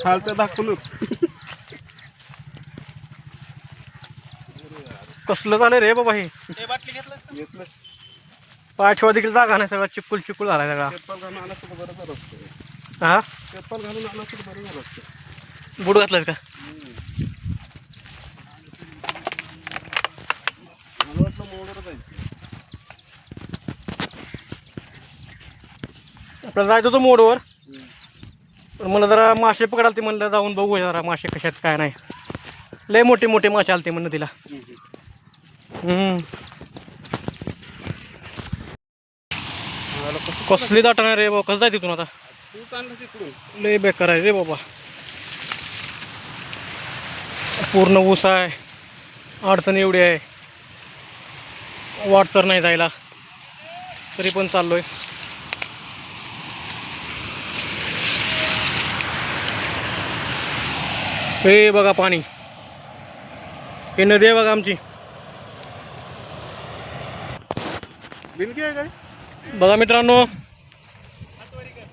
खालचं दाखवलं. कसलं झालं रे बाबा हे? ते घेतलं देखील जागा नाही सगळा चिपकुल चिपकुल झाला सगळा. चप्पल घालून आला तर बरं झालं असतं हा? चप्पल घालून आला तर बरं झालं असतं बुड घातलं का? मला वाटलं जायचं आपल्याला जायचं होतं मोडवर. पण मला जरा मासे पकडाल ते म्हणलं जाऊन बघूया जरा मासे कशात काय नाही. लय मोठे मोठे मासे आलते म्हणलं तिला. कसली दाटणार रे बाबा कसं जाय तिथून आता? लय बेकार आहे रे बाबा. पूर्ण ऊस आहे अडचण एवढी आहे. वाट तर नाही जायला. तरी पण चाललोय. हे बघा पाणी. हे नदी आहे बघा आमची. बघा मित्रांनो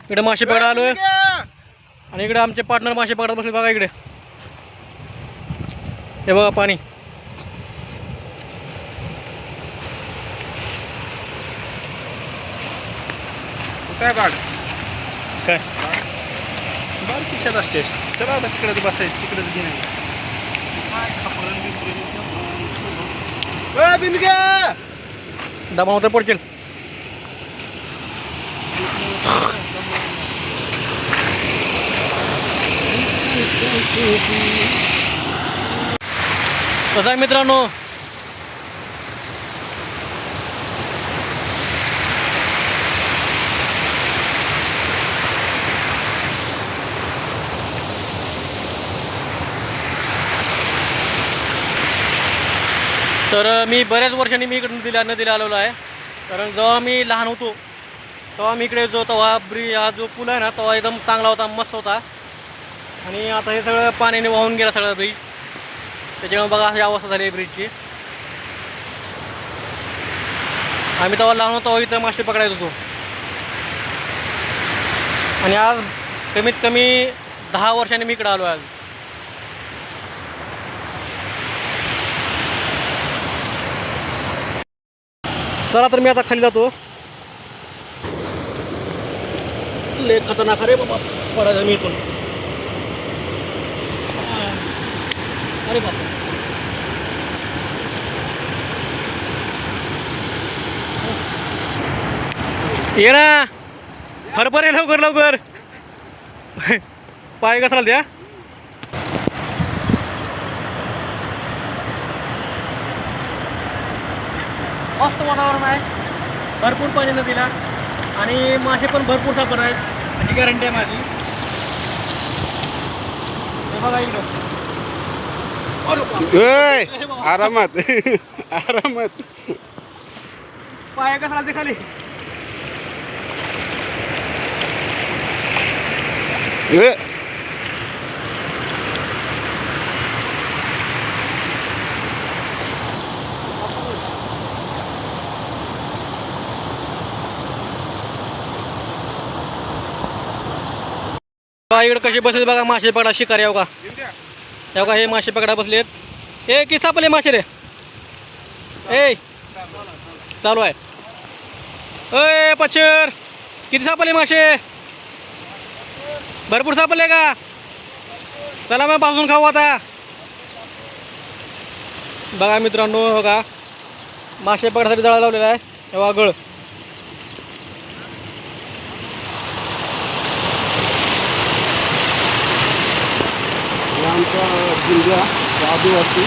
इकडे मासे पकडा आलोय. आणि इकडे आमचे पार्टनर मासे पकडत बसले बघा इकडे. हे बघा पाणी. काय? काय बार किशात असते चला आता तिकडे बसायचं तिकडे घेणे बिनक्या दमा तर पडतील. कसं आहे मित्रांनो तर मी बऱ्याच वर्षांनी मी इकडून दिला नदीला आलेलो आहे. कारण जेव्हा मी लहान होतो तेव्हा मी इकडे जो तेव्हा ब्रिज हा जो पूल आहे ना तेव्हा एकदम चांगला होता मस्त होता. आणि आता हे सगळं पाण्याने वाहून गेला सगळं ब्रिज. त्याच्यामुळे बघा अशी अवस्था झाली आहे ब्रिजची. आम्ही तेव्हा लहान होतो तेव्हा इथं मासे पकडायचो होतो आणि आज कमीत कमी दहा वर्षांनी मी इकडं आलो आहे आज. चला तर मी आता खाली जातो. लय खतरनाक रे बाबा. पडायचं मी इथून अरे बाप ये ना. फरफर ये लवकर लवकर. पाय कसला द्या. मस्त वातावरण आहे. भरपूर पाणी नदीला. आणि मासे पण भरपूर सापड आहेत. अशी गॅरंटी आहे माझी. हे बघा इकडं. आरामात. आरामात. पाय कसा ते खाली? पहा इकडे कसे बसले बघा मासे पकडा शिकार याव का याव का हे मासे पकडा बसलेत. ए किती सापले मासे रे? ए चालू आहे. अय पचर किती सापले मासे? भरपूर सापडले का? चला मग पासून खाऊ आता. बघा मित्रांनो हो का मासे पकडासाठी जळा लावलेला आहे. तेव्हा गळ. हे आमचा जिल्हा आदिवासी